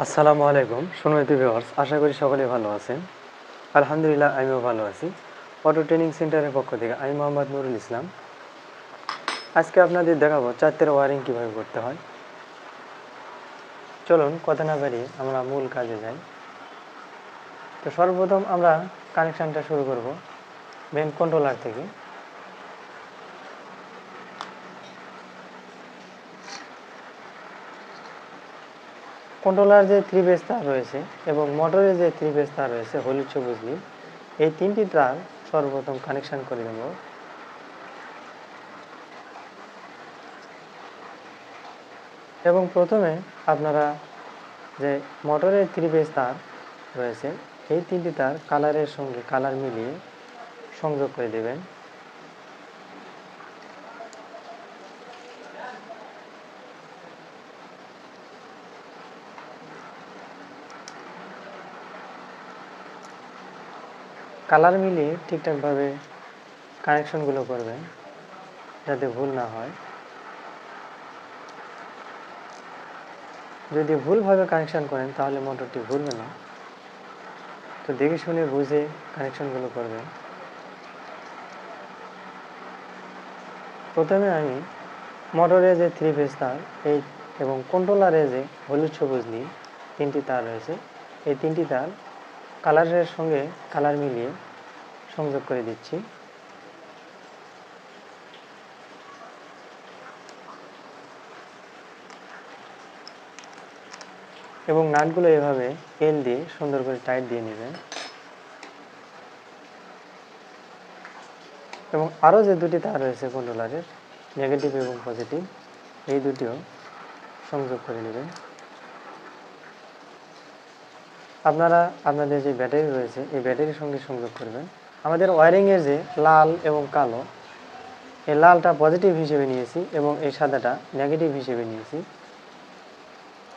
আসসালামু আলাইকুম। সুনমিত ভিউয়ার্স, আশা করি সকলে ভালো আছেন। আলহামদুলিল্লাহ, আমিও ভালো আছি। অটো ট্রেনিং সেন্টারের পক্ষ থেকে আমি মোহাম্মদ নুরুল ইসলাম। আজকে আপনাদের দেখাবো চারটের ওয়ারিং কীভাবে করতে হয়। চলুন, কথা না বাড়িয়ে আমরা মূল কাজে যাই। তো সর্বপ্রথম আমরা কানেকশানটা শুরু করব মেন কন্ট্রোলার থেকে। কন্ট্রোলার যে থ্রি বেস তার রয়েছে এবং মোটরের যে থ্রি বেস তার রয়েছে, হলুদ সবুজ নীল, এই তিনটি তার সর্বপ্রথম কানেকশন করে দেব এবং প্রথমে আপনারা যে মোটরের থ্রি বেস তার রয়েছে, এই তিনটি তার কালারের সঙ্গে কালার মিলিয়ে সংযোগ করে দেবেন। কালার মিলিয়ে ঠিকঠাকভাবে কানেকশনগুলো করবেন, যাতে ভুল না হয়। যদি ভুলভাবে কানেকশন করেন, তাহলে মোটরটি ঘুরবে না। তো দেখে শুনে বুঝে কানেকশনগুলো করবেন। প্রথমে আমি মোটরে যে থ্রি ফেজ তার, এই এবং কন্ট্রোলারে যে হলুদ সবুজ নীল তিনটি তার রয়েছে। এই তিনটি তার কালারের সঙ্গে কালার মিলিয়ে সংযোগ করে দিচ্ছি। এবং নাটগুলো এভাবে এল দিয়ে সুন্দর করে টাইট দিয়ে নেবেন। এবং আরও যে দুটি তার রয়েছে কন্ট্রোলারের নেগেটিভ এবং পজিটিভ, এই দুটিও সংযোগ করে নেবেন। আপনারা আপনাদের যে ব্যাটারি রয়েছে, এই ব্যাটারির সঙ্গে সংযোগ করবেন। আমাদের ওয়ারিংয়ের যে লাল এবং কালো, এই লালটা পজিটিভ হিসেবে নিয়েছি এবং এই সাদাটা নেগেটিভ হিসেবে নিয়েছি।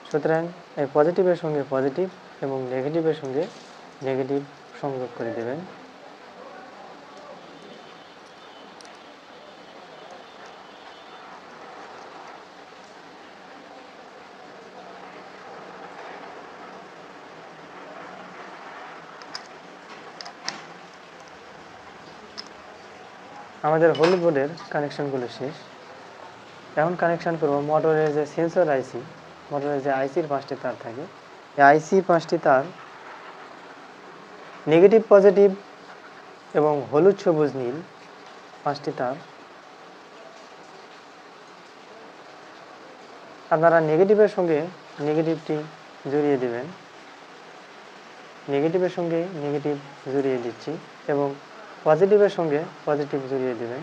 সুতরাং এই পজিটিভের সঙ্গে পজিটিভ এবং নেগেটিভের সঙ্গে নেগেটিভ সংযোগ করে দেবেন। আমাদের হলুদ বোর্ডের কানেকশনগুলো শেষ। এখন কানেকশান করব, মোটরের যে সেন্সর আইসি, মোটরের যে আইসির পাঁচটি তার থাকে। এই আইসি পাঁচটি তার নেগেটিভ, পজিটিভ এবং হলুদ, সবুজ, নীল পাঁচটি তার। আপনারা নেগেটিভের সঙ্গে নেগেটিভটি জড়িয়ে দিবেন। নেগেটিভের সঙ্গে নেগেটিভ জড়িয়ে দিচ্ছি এবং পজিটিভের সঙ্গে পজিটিভ জড়িয়ে দেবেন।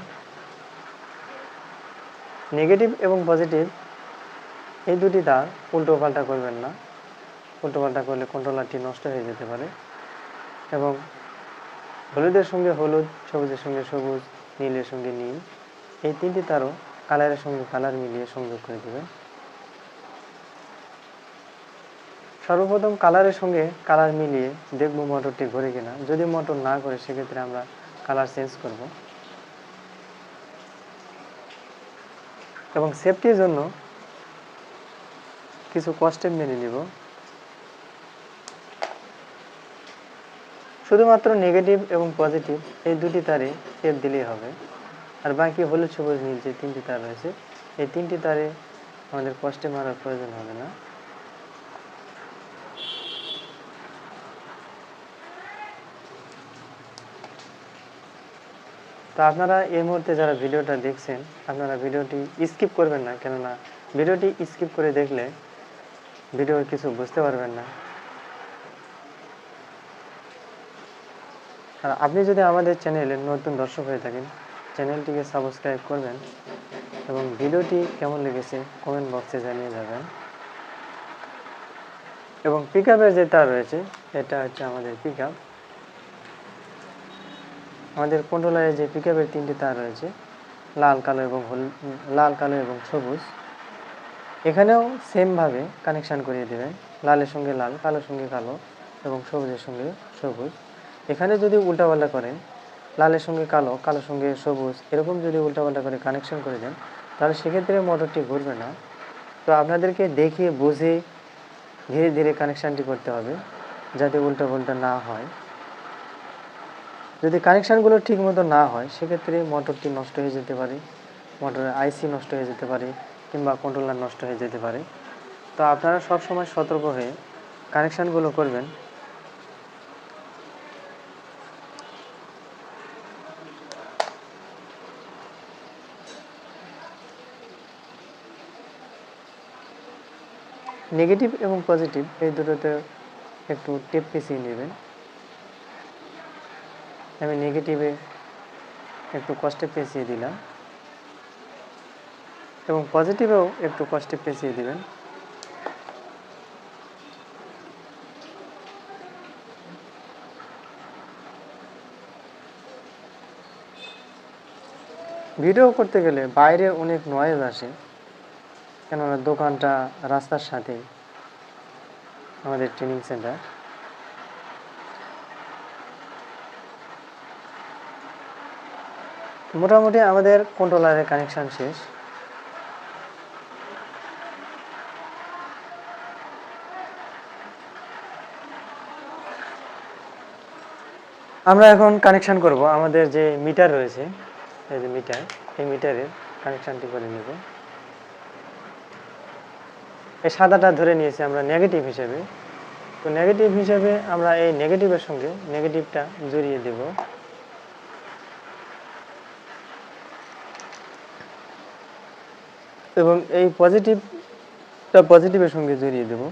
নেগেটিভ এবং পজিটিভ, এই দুটি তার উল্টো পাল্টা করবেন না। উল্টো পাল্টা করলে কন্ট্রোলারটি নষ্ট হয়ে যেতে পারে। এবং হলুদের সঙ্গে হলুদ, সবুজের সঙ্গে সবুজ, নীলের সঙ্গে নীল, এই তিনটি তারও কালারের সঙ্গে কালার মিলিয়ে সংযোগ করে দেবেন। সর্বপ্রথম কালারের সঙ্গে কালার মিলিয়ে দেখব মোটরটি ঘুরে কিনা। যদি মোটর না করে সেক্ষেত্রে আমরা কালার চেঞ্জ করব। এবং সেফটির জন্য কিছু কস্টেপ মেনে নিব। শুধুমাত্র নেগেটিভ এবং পজিটিভ এই দুটি তারে টেপ দিলেই হবে। আর বাকি হলুদ, সবুজ, নীল যে তিনটি তার রয়েছে, এই তিনটি তারে আমাদের কষ্টে মারার প্রয়োজন হবে না। তো আপনারা এই মুহূর্তে যারা ভিডিওটা দেখছেন, আপনারা ভিডিওটি স্কিপ করবেন না, কেননা ভিডিওটি স্কিপ করে দেখলে ভিডিওর কিছু বুঝতে পারবেন না। আর আপনি যদি আমাদের চ্যানেলে নতুন দর্শক হয়ে থাকেন, চ্যানেলটিকে সাবস্ক্রাইব করবেন এবং ভিডিওটি কেমন লেগেছে কমেন্ট বক্সে জানিয়ে যাবেন এবং পিক যে তার রয়েছে, এটা হচ্ছে আমাদের পিক আমাদের কন্ট্রোলারে যে পিকআপের তিনটি তার রয়েছে, লাল, কালো এবং হলুদ লাল, কালো এবং সবুজ। এখানেও সেমভাবে কানেকশান করিয়ে দেবেন, লালের সঙ্গে লাল, কালোর সঙ্গে কালো এবং সবুজের সঙ্গে সবুজ। এখানে যদি উল্টাপাল্টা করেন, লালের সঙ্গে কালো, কালোর সঙ্গে সবুজ, এরকম যদি উল্টাপাল্টা করে কানেকশন করে দেন, তাহলে সেক্ষেত্রে মোটরটি ঘুরবে না। তো আপনাদেরকে দেখে বুঝে ধীরে ধীরে কানেকশানটি করতে হবে, যাতে উল্টো পাল্টা না হয়। যদি কানেকশানগুলো ঠিক মতো না হয়, সেক্ষেত্রে মোটরটি নষ্ট হয়ে যেতে পারে মোটরের আইসি নষ্ট হয়ে যেতে পারে, কিংবা কন্ট্রোলার নষ্ট হয়ে যেতে পারে। তো আপনারা সবসময় সতর্ক হয়ে কানেকশানগুলো করবেন। নেগেটিভ এবং পজিটিভ এই দুটোতে একটু টেপ পেঁচিয়ে নেবেন। আমি নেগেটিভে একটু কষ্টে পেঁচিয়ে দিলাম এবং পজিটিভেও একটু কষ্টে পেঁচিয়ে দিবেন। ভিডিও করতে গেলে বাইরে অনেক নয়েজ আসে, কেননা দোকানটা রাস্তার সাথে আমাদের ট্রেনিং সেন্টার মোটামুটি আমাদের কন্ট্রোলারের কানেকশান শেষ। আমরা এখন কানেকশান করব। আমাদের যে মিটার রয়েছে, এই যে মিটার এই মিটারের কানেকশানটি করে নেব। এই সাদাটা ধরে নিয়েছি আমরা নেগেটিভ হিসেবে। তো নেগেটিভ হিসেবে আমরা এই নেগেটিভের সঙ্গে নেগেটিভটা জড়িয়ে দেব। এবং এই পজিটিভটা পজিটিভের সঙ্গে জড়িয়ে দেব।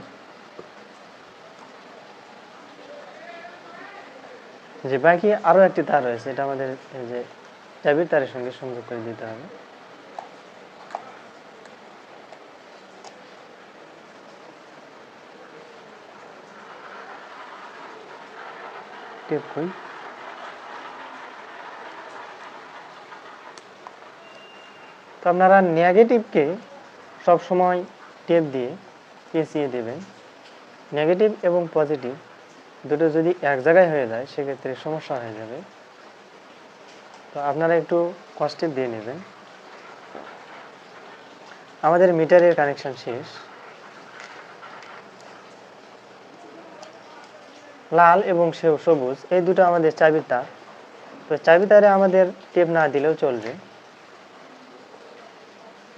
যে বাকি আরও একটি তার রয়েছে, এটা আমাদের যে চাবির তারের সঙ্গে সংযোগ করে দিতে হবে। টেপ কই তো আপনারা নেগেটিভকে সবসময় টেপ দিয়ে পেঁচিয়ে দেবেন। নেগেটিভ এবং পজিটিভ দুটো যদি এক জায়গায় হয়ে যায়, সেক্ষেত্রে সমস্যা হয়ে যাবে। তো আপনারা একটু কষ্টে দিয়ে নেবেন। আমাদের মিটারের কানেকশন শেষ। লাল এবং সবুজ, এই দুটো আমাদের তার। তো চাবি তারে আমাদের টেপ না দিলেও চলবে।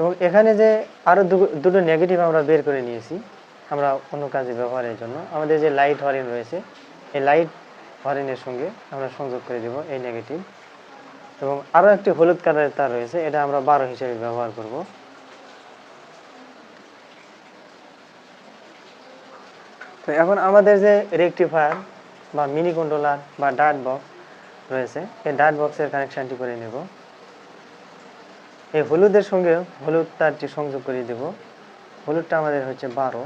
এবং এখানে যে আরও দুটো নেগেটিভ আমরা বের করে নিয়েছি, আমরা অন্য কাজে ব্যবহারের জন্য। আমাদের যে লাইট হরেন রয়েছে, এই লাইট হরেনের সঙ্গে আমরা সংযোগ করে দেব এই নেগেটিভ এবং আরও একটি হলুদ কালারের তার রয়েছে, এটা আমরা বারো হিসেবে ব্যবহার করব। তো এখন আমাদের যে রেকটিফায়ার বা মিনি কন্ট্রোলার বা ডাট বক্স রয়েছে, এই ডাট বক্সের কানেকশানটি করে নেব। এই হলুদের সঙ্গে হলুদ তারটি সংযোগ করে দেব। হলুদটা আমাদের হচ্ছে বারো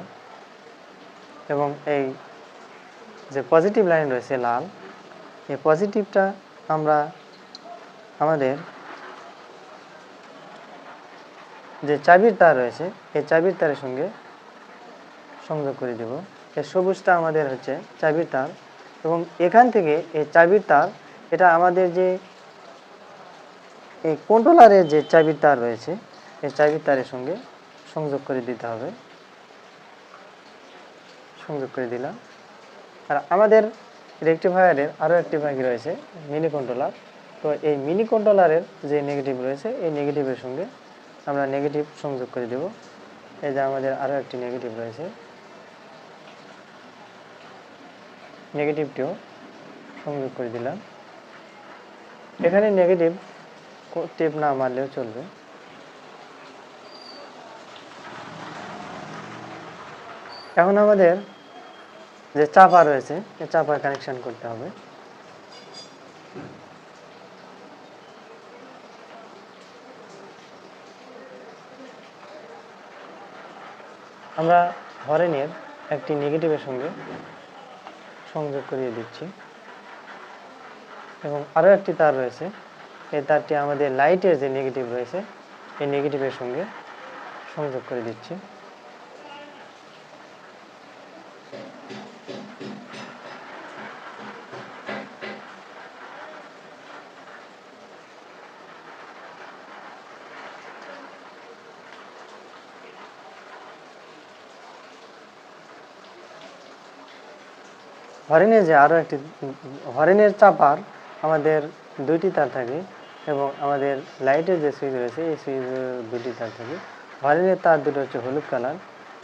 এবং এই যে পজিটিভ লাইন রয়েছে লাল, এই পজিটিভটা আমরা আমাদের যে চাবির তার রয়েছে, এই চাবির তারের সঙ্গে সংযোগ করে দেব। এই সবুজটা আমাদের হচ্ছে চাবির তার এবং এখান থেকে এই চাবির তার, এটা আমাদের যে এই কন্ট্রোলারের যে চাবির তার রয়েছে, এই চাবির তারের সঙ্গে সংযোগ করে দিতে হবে। সংযোগ করে দিলাম। আর আমাদের রেকটিফায়ারের আরও একটি ভাগ রয়েছে মিনি কন্ট্রোলার তো এই মিনি কন্ট্রোলারের যে নেগেটিভ রয়েছে, এই নেগেটিভের সঙ্গে আমরা নেগেটিভ সংযোগ করে দেব। এই যে আমাদের আরও একটি নেগেটিভ রয়েছে। নেগেটিভটিও সংযোগ করে দিলাম। এখানে নেগেটিভ টেপ না মারলেও চলবে। এখন আমাদের যে চাপা রয়েছে চাপার কানেকশন করতে হবে। আমরা হরেনের একটি নেগেটিভের সঙ্গে সংযোগ করিয়ে দিচ্ছি। এবং আরও একটি তার রয়েছে। এই তারটি আমাদের লাইটের যে নেগেটিভ রয়েছে, এই নেগেটিভের সঙ্গে সংযোগ করে দিচ্ছি। হরিণের যে আরও একটি, হরিণের চাপার আমাদের দুইটি তার থাকে। এবং আমাদের লাইটের যে সুইচ রয়েছে, এই সুইচের দুটি তার থাকে। হরিণের তার দুটো হচ্ছে হলুদ কালার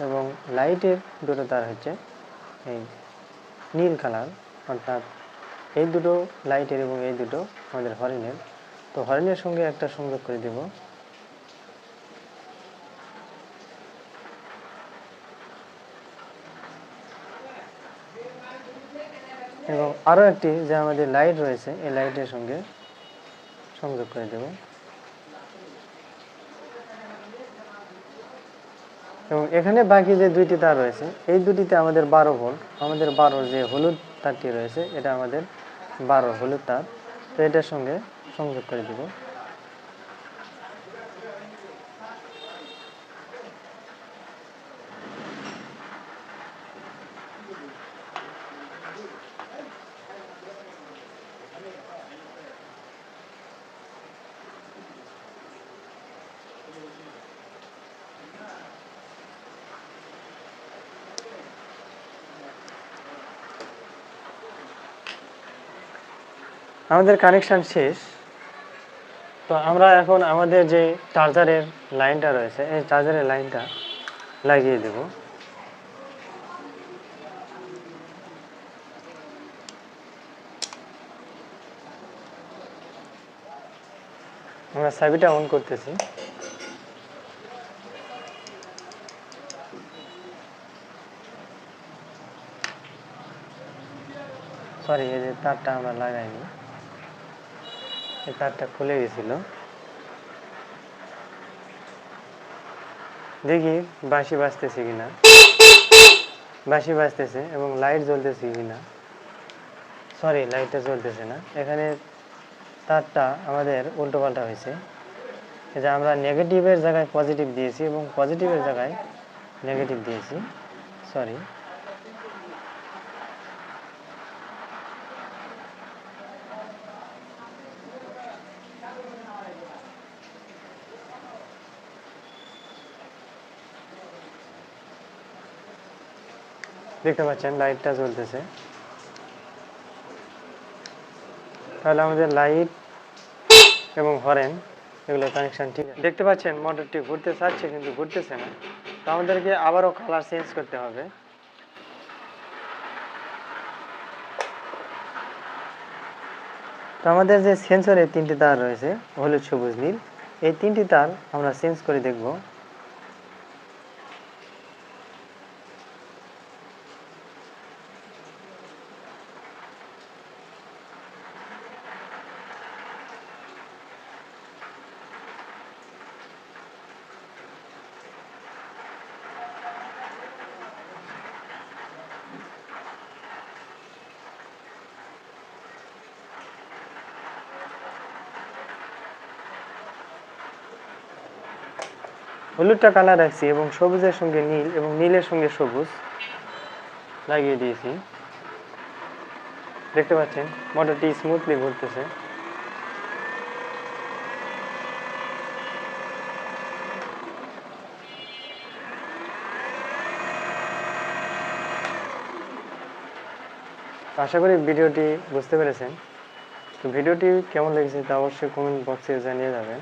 এবং লাইটের দুটো তার হচ্ছে এই নীল কালার অর্থাৎ এই দুটো লাইটের এবং এই দুটো আমাদের হরিণের। তো হরিণের সঙ্গে একটা সংযোগ করে দেব। এবং আরও একটি যে আমাদের লাইট রয়েছে, এই লাইটের সঙ্গে সংযোগ করে দেব। এবং এখানে বাকি যে দুইটি তার রয়েছে, এই দুটিতে আমাদের বারো ভোল্ট, আমাদের বারো যে হলুদ তারটি রয়েছে, এটা আমাদের বারো হলুদ তার। তো এটার সঙ্গে সংযোগ করে দেব। আমাদের কানেকশন শেষ। তো আমরা এখন আমাদের যে চার্জারের লাইনটা রয়েছে, এই চার্জারের লাইনটা লাগিয়ে দেব। আমরা সাবিটা অন করতেছি। সরি এই যে তারটা আমরা লাগাইনি। এই খুলে গেছিল। দেখি বাঁশি বাজতেছে কিনা। বাঁশি বাজতেছে এবং লাইট জ্বলতেছে কিনা। সরি লাইটটা জ্বলতেছে না। এখানে তারটা আমাদের উল্টো পাল্টা হয়েছে যে আমরা নেগেটিভের জায়গায় পজিটিভ দিয়েছি এবং পজিটিভের জায়গায় নেগেটিভ দিয়েছি। সরি দেখতে পাচ্ছেন লাইটটা জ্বলতেছে। তাহলে আমাদের লাইট এবং হরেন এগুলো কানেকশন ঠিক আছে। দেখতে পাচ্ছেন মোটরটি ঘুরতে চাচ্ছে কিন্তু ঘুরতেছে না। তো আমাদেরকে আবারও কালার চেঞ্জ করতে হবে। তো আমাদের যে সেন্সরের তিনটি তার রয়েছে, হলুদ, সবুজ, নীল, এই তিনটি তার আমরা চেঞ্জ করে দেখব। হলুদটা কালার রাখছি এবং সবুজের সঙ্গে নীল এবং নীলের সঙ্গে সবুজ লাগিয়ে দিয়েছি। দেখতে পাচ্ছেন, মোটরটি স্মুথলি ঘুরতেছে। আশা করি ভিডিওটি বুঝতে পেরেছেন। তো ভিডিওটি কেমন লেগেছে তা অবশ্যই কমেন্ট বক্সে জানিয়ে যাবেন।